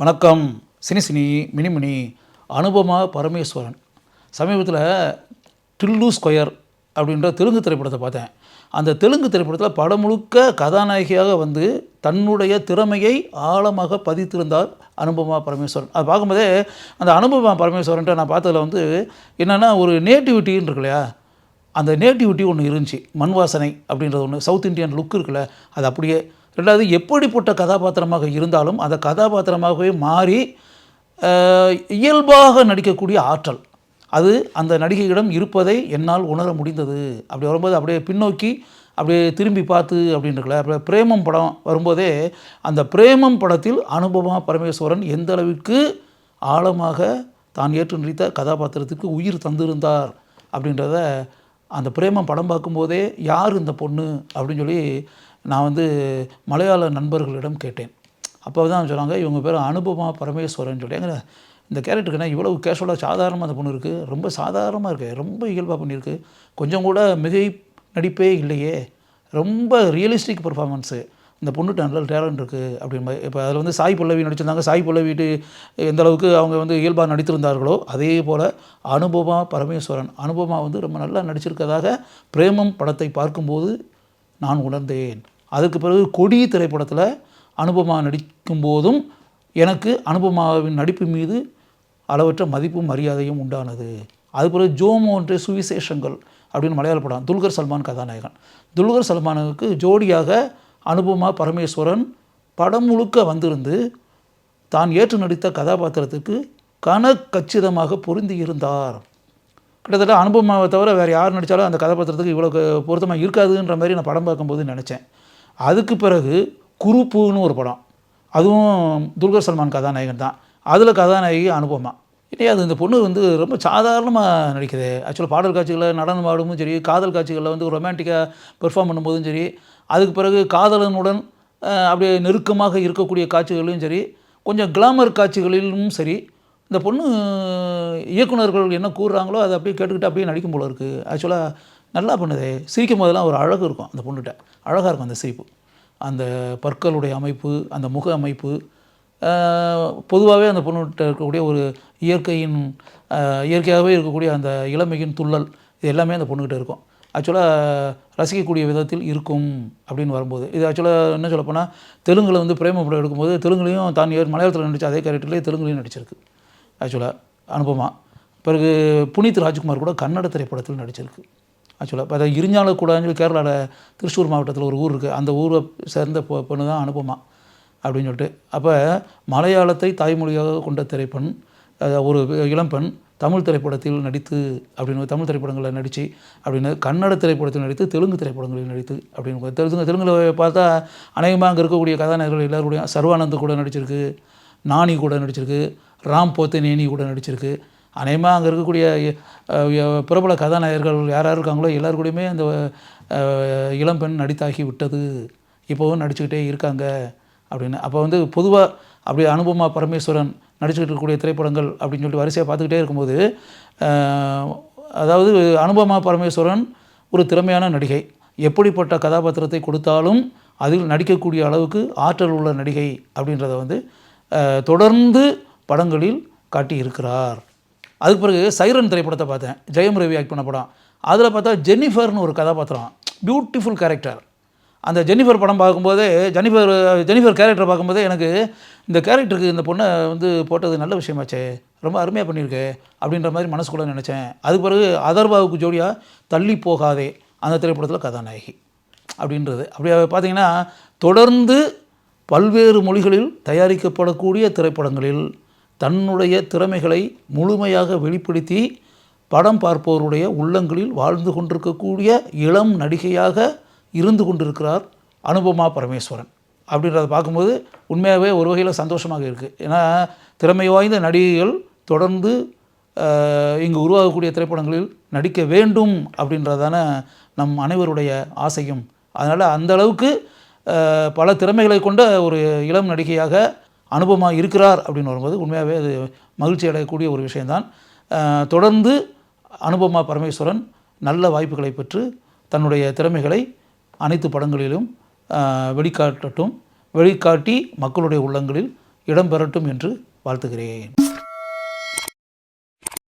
வணக்கம். சினி சினி மினிமினி அனுபமா பரமேஸ்வரன். சமீபத்தில் டில்லு ஸ்கொயர் அப்படின்ற தெலுங்கு திரைப்படத்தை பார்த்தேன். அந்த தெலுங்கு திரைப்படத்தில் படம் முழுக்க கதாநாயகியாக வந்து தன்னுடைய திறமையை ஆழமாக பதித்திருந்தார் அனுபமா பரமேஸ்வரன். அது பார்க்கும்போதே அந்த அனுபமா பரமேஸ்வரன்ட்ட நான் பார்த்ததுல வந்து என்னென்னா ஒரு நேட்டிவிட்டின்னு இருக்கு இல்லையா அந்த நேட்டிவிட்டி ஒன்று இருந்துச்சு. மண் வாசனை அப்படின்றது ஒன்று சவுத் இந்தியன் லுக் இருக்குல்ல அது அப்படியே ரெண்டாவது எப்படிப்பட்ட கதாபாத்திரமாக இருந்தாலும் அந்த கதாபாத்திரமாகவே மாறி இயல்பாக நடிக்கக்கூடிய ஆற்றல். அது அந்த நடிகையிடம் இருப்பதை என்னால் உணர முடிந்தது. அப்படி வரும்போது அப்படியே பின்னோக்கி அப்படியே திரும்பி பார்த்து அப்படின்றக்கல அப்புறம் பிரேமம் படம் வரும்போதே அந்த பிரேமம் படத்தில் அனுபமா பரமேஸ்வரன் எந்த அளவிற்கு ஆழமாக தான் ஏற்று நடித்த கதாபாத்திரத்துக்கு உயிர் தந்திருந்தார் அப்படின்றத அந்த பிரேமம் படம் பார்க்கும்போதே யார் இந்த பொண்ணு? அப்படின்னு சொல்லி நான் வந்து மலையாள நண்பர்களிடம் கேட்டேன். அப்போ தான் சொன்னாங்க இவங்க பேர் அனுபமா பரமேஸ்வரன் சொல்லி. ஏங்க இந்த கேரக்டருக்குன்னா இவ்வளவு கேஷுவலாக சாதாரணமாக அந்த பொண்ணு இருக்குது ரொம்ப சாதாரணமாக இருக்குது ரொம்ப இயல்பாக பண்ணியிருக்கு. கொஞ்சம் கூட மிகை நடிப்பே இல்லையே. ரொம்ப ரியலிஸ்டிக் பர்ஃபார்மன்ஸு இந்த பொண்ணு நல்ல டேலண்ட் இருக்குது அப்படின்னு இப்போ அதில் வந்து சாய் பல்லவி நடிச்சிருந்தாங்க. சாய் பல்லவிட்டு எந்த அளவுக்கு அவங்க வந்து இயல்பாக நடித்திருந்தார்களோ அதே போல் அனுபமா பரமேஸ்வரன். அனுபமா வந்து ரொம்ப நல்லா நடிச்சிருக்கதாக பிரேமம் படத்தை பார்க்கும்போது நான் உணர்ந்தேன். அதுக்கு பிறகு கொடி திரைப்படத்தில் அனுபமா நடிக்கும் போதும் எனக்கு அனுபமாவின் நடிப்பு மீது அளவற்ற மதிப்பும் மரியாதையும் உண்டானது. அது பிறகு ஜோமோன்ற சுவிசேஷங்கள் அப்படின்னு மலையாள படம். துல்கர் சல்மான் கதாநாயகன். துல்கர் சல்மானுக்கு ஜோடியாக அனுபமா பரமேஸ்வரன் படம் முழுக்க வந்திருந்து தான் ஏற்று நடித்த கதாபாத்திரத்துக்கு கனக்கச்சிதமாக பொருந்தி இருந்தார் கிட்டத்தட்ட அனுபவமாவை தவிர வேறு யார் நடித்தாலும் அந்த கதாபாத்திரத்துக்கு இவ்வளோ பொருத்தமாக இருக்காதுன்ற மாதிரி நான் படம் பார்க்கும்போது நினச்சேன். அதுக்கு பிறகு குருப்புன்னு ஒரு படம். அதுவும் துல்கர் சல்மான் கதாநாயகன் தான். அதில் கதாநாயகி அனுபவமாக இல்லையா அது இந்த பொண்ணு வந்து ரொம்ப சாதாரணமாக நடிக்குது. ஆக்சுவலாக பாடல் காட்சிகளில் நடனம் ஆடும்போதும் சரி காதல் காட்சிகளில் வந்து ரொமான்டிக்காக பெர்ஃபார்ம் பண்ணும்போதும் சரி அதுக்கு பிறகு காதலனுடன் அப்படியே நெருக்கமாக இருக்கக்கூடிய காட்சிகளிலும் சரி கொஞ்சம் கிளாமர் காட்சிகளிலும் சரி இந்த பொண்ணு இயக்குனர்கள் என்ன கூறுறாங்களோ அதை அப்படியே கேட்டுக்கிட்டு அப்படியே நடிக்கும் போல இருக்குது ஆக்சுவலாக நல்லா பண்ணுது. சிரிக்கும் போதெல்லாம் ஒரு அழகு இருக்கும் அந்த பொண்ணுகிட்ட. அழகாக இருக்கும் அந்த சிரிப்பு. அந்த பற்களுடைய அமைப்பு அந்த முக அமைப்பு பொதுவாகவே அந்த பொண்ணுகிட்ட இருக்கக்கூடிய ஒரு இயற்கையின் இயற்கையாகவே இருக்கக்கூடிய அந்த இளமையின் துள்ளல் இது எல்லாமே அந்த பொண்ணுக்கிட்ட இருக்கும். ஆக்சுவலாக ரசிக்கக்கூடிய விதத்தில் இருக்கும் அப்படின்னு வரும்போது. இது ஆக்சுவலாக என்ன சொல்லப்போனால் தெலுங்கில் வந்து பிரேம படம் எடுக்கும்போது தெலுங்குலையும் தான் மலையாளத்தில் நடித்த அதே கேரக்டர்லேயே தெலுங்குலேயும் நடிச்சிருக்கு. ஆக்சுவலாக அனுபமா பிறகு புனித் ராஜ்குமார் கூட கன்னட திரைப்படத்தில் நடிச்சிருக்கு. ஆக்சுவலாக இப்போ அதை இரிஞ்சாலக்கூடான்னு சொல்லி கேரளாவில் திருச்சூர் மாவட்டத்தில் ஒரு ஊர் இருக்குது அந்த ஊரை சேர்ந்த பொ பொண்ணு தான் அனுபமா அப்படின்னு சொல்லிட்டு. அப்போ மலையாளத்தை தாய்மொழியாக கொண்ட திரைப்பெண் ஒரு இளம்பெண் தமிழ் திரைப்படத்தில் நடித்து அப்படின்னு தமிழ் திரைப்படங்களில் நடித்து அப்படின்னு கன்னட திரைப்படத்தில் நடித்து தெலுங்கு திரைப்படங்களில் நடித்து அப்படின்னு தெலுங்கு தெலுங்கில் பார்த்தா அநேகமாக அங்கே இருக்கக்கூடிய கதாநாயகர்கள் எல்லாருடைய சர்வானந்த் கூட நடிச்சிருக்கு நாணி கூட நடிச்சிருக்கு ராம் போத்தனேனி கூட நடிச்சிருக்கு. அநேகமாக அங்கே இருக்கக்கூடிய பிரபல கதாநாயகர்கள் யார் யார் இருக்காங்களோ எல்லார் கூடயுமே அந்த இளம்பெண் நடித்தாகி விட்டது. இப்போவும் நடிச்சுக்கிட்டே இருக்காங்க. அப்படின்னு. அப்போ வந்து பொதுவாக அப்படி அனுபமா பரமேஸ்வரன் நடிச்சுக்கிட்டு இருக்கக்கூடிய திரைப்படங்கள் அப்படின்னு சொல்லிட்டு வரிசையாக பார்த்துக்கிட்டே இருக்கும்போது அதாவது அனுபமா பரமேஸ்வரன் ஒரு திறமையான நடிகை. எப்படிப்பட்ட கதாபாத்திரத்தை கொடுத்தாலும் அதில் நடிக்கக்கூடிய அளவுக்கு ஆற்றல் உள்ள நடிகை அப்படின்றத வந்து தொடர்ந்து படங்களில் காட்டி இருக்கிறார் அதுக்கு பிறகு சைரன் திரைப்படத்தை பார்த்தேன். ஜெயம் ரவி ஆக்ட் பண்ண படம். அதில் பார்த்தா ஜென்னிஃபர்னு ஒரு கதாபாத்திரம். பியூட்டிஃபுல் கேரக்டர் அந்த ஜெனிஃபர் படம் பார்க்கும்போது ஜெனிஃபர் ஜெனிஃபர் கேரக்டர் பார்க்கும்போது எனக்கு இந்த கேரக்டருக்கு இந்த பொண்ணை வந்து போட்டது நல்ல விஷயமாச்சே ரொம்ப அருமையாக பண்ணியிருக்கு அப்படின்ற மாதிரி மனசுக்குள்ளே நினச்சேன். அதுக்கு பிறகு அதர்பாவுக்கு ஜோடியாக தள்ளி போகாதே அந்த திரைப்படத்தில் கதாநாயகி அப்படின்றது. அப்படி பார்த்தீங்கன்னா தொடர்ந்து பல்வேறு மொழிகளில் தயாரிக்கப்படக்கூடிய திரைப்படங்களில் தன்னுடைய திறமைகளை முழுமையாக வெளிப்படுத்தி படம் பார்ப்பவருடைய உள்ளங்களில் வாழ்ந்து கொண்டிருக்கக்கூடிய இளம் நடிகையாக இருந்து கொண்டிருக்கிறார் அனுபமா பரமேஸ்வரன். அப்படின்றத பார்க்கும்போது உண்மையாகவே ஒரு வகையில் சந்தோஷமாக இருக்குது ஏன்னா திறமை வாய்ந்த நடிகைகள் தொடர்ந்து இங்கு உருவாகக்கூடிய திரைப்படங்களில் நடிக்க வேண்டும் அப்படின்றதான நம் அனைவருடைய ஆசையும். அதனால் அந்த அளவுக்கு பல திறமைகளை கொண்ட ஒரு இளம் நடிகையாக அனுபவமாக இருக்கிறார் அப்படின்னு வரும்போது உண்மையாகவே அது மகிழ்ச்சி அடையக்கூடிய ஒரு விஷயம்தான். தொடர்ந்து அனுபமா பரமேஸ்வரன் நல்ல வாய்ப்புகளை பெற்று தன்னுடைய திறமைகளை அனைத்து படங்களிலும் வெளிக்காட்டட்டும் வெளிக்காட்டி மக்களுடைய உள்ளங்களில் இடம்பெறட்டும் என்று வாழ்த்துகிறேன்.